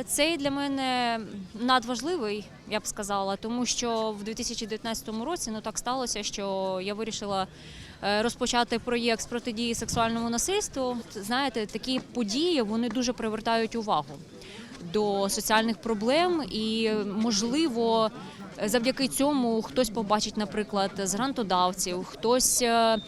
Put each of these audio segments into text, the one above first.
Е, Цей для мене надважливий, я б сказала, тому що в 2019 році ну так сталося, що я вирішила е, розпочати проєкт з протидії сексуальному насильству. Знаєте, такі події вони дуже привертають увагу до соціальних проблем, і можливо, завдяки цьому хтось побачить, наприклад, з грантодавців, хтось е,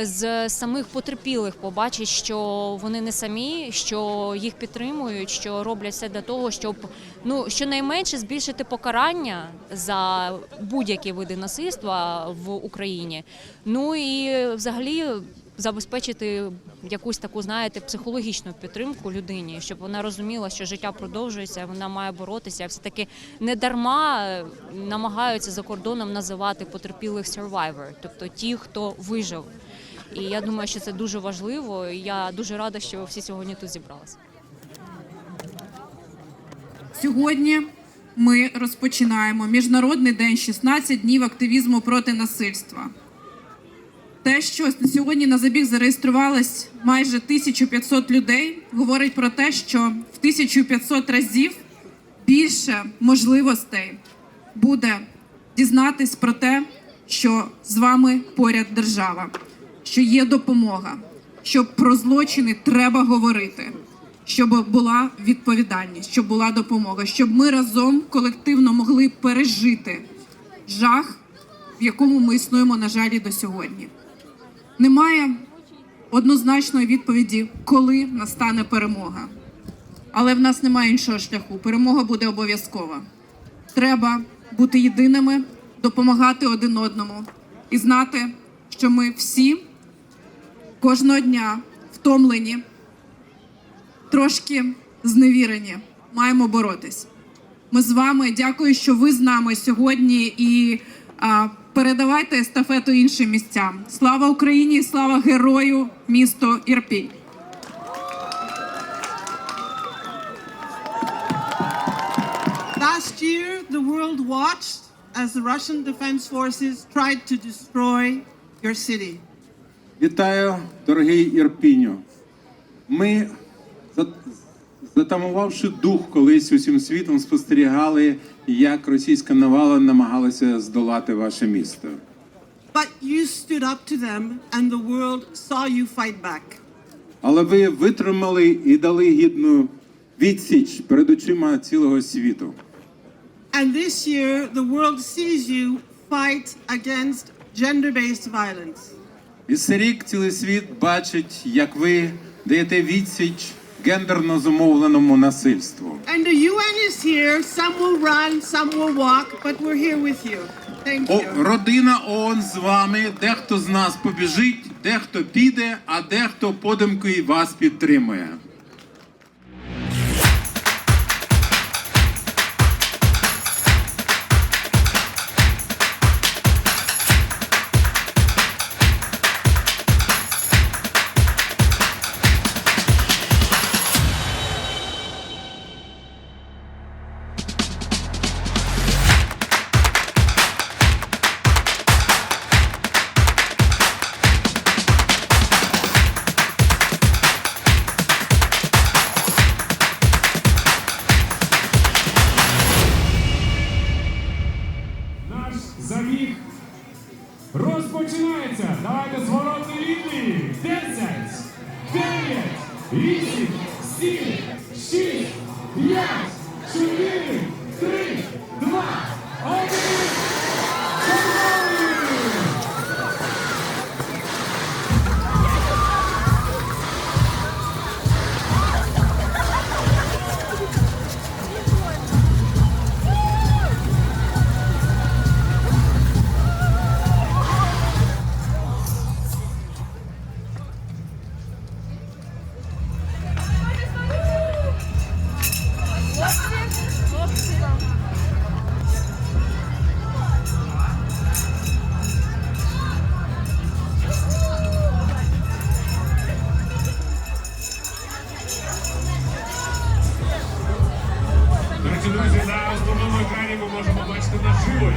з самих потерпілих побачить, що вони не самі, що їх підтримують, що роблять все для того, щоб ну щонайменше збільшити покарання за будь-які види насильства в Україні. Ну і взагалі забезпечити якусь таку, знаєте, психологічну підтримку людині, щоб вона розуміла, що життя продовжується, вона має боротися. Все таки не дарма е, намагаються за кордоном називати потерпілих survivor, тобто ті, хто вижив. І я думаю, що це дуже важливо. Я дуже рада, що всі сьогодні тут зібралися. Сьогодні ми розпочинаємо міжнародний день 16 днів активізму проти насильства. Те, що сьогодні на забіг зареєструвалось майже 1500 людей, говорить про те, що в 1500 разів більше можливостей буде дізнатись про те, що з вами поряд держава, що є допомога, що про злочини треба говорити, щоб була відповідальність, щоб була допомога, щоб ми разом колективно могли пережити жах, в якому ми існуємо, на жаль, і до сьогодні. Немає однозначної відповіді, коли настане перемога. Але в нас немає іншого шляху. Перемога буде обов'язкова. Треба бути єдиними, допомагати один одному і знати, що ми всі кожного дня втомлені, трошки зневірені, маємо боротись. Ми з вами. Дякую, що ви з нами сьогодні і передавайте естафету іншим місцям. Слава Україні! і Слава герою місто Ірпінь! Last year, the world watched as the Russian Defense Forces tried to destroy your city. Вітаю, дорогий Ірпіню. Ми, за- затамувавши дух, колись усім світом спостерігали, як російська навала намагалася здолати ваше місто. But you stood up to them, and the world saw you fight back. Але ви витримали і дали гідну відсіч перед очима цілого світу. And this year, the world sees you fight against gender based violence. І цей рік цілий світ бачить, як ви даєте відсіч гендерно зумовленому насильству. And the UN is here. Some will run, some will walk, but we're here with you. Thank О, родина ООН з вами. Дехто з нас побіжить, дехто піде, а дехто подумки вас підтримує. Забіг розпочинається. Давайте зворотні лінії. 10, 9, 8, 7, 6, 5,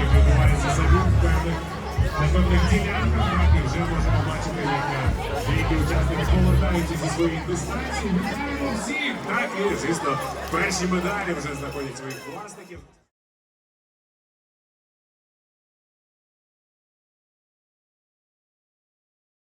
наживо, відбувається забіг в певних на певних ділянках. І вже можемо бачити, як е, деякі учасники повертаються зі своїх дистанцій. Вітаємо всіх! Так, і, звісно, перші медалі вже знаходять своїх власників.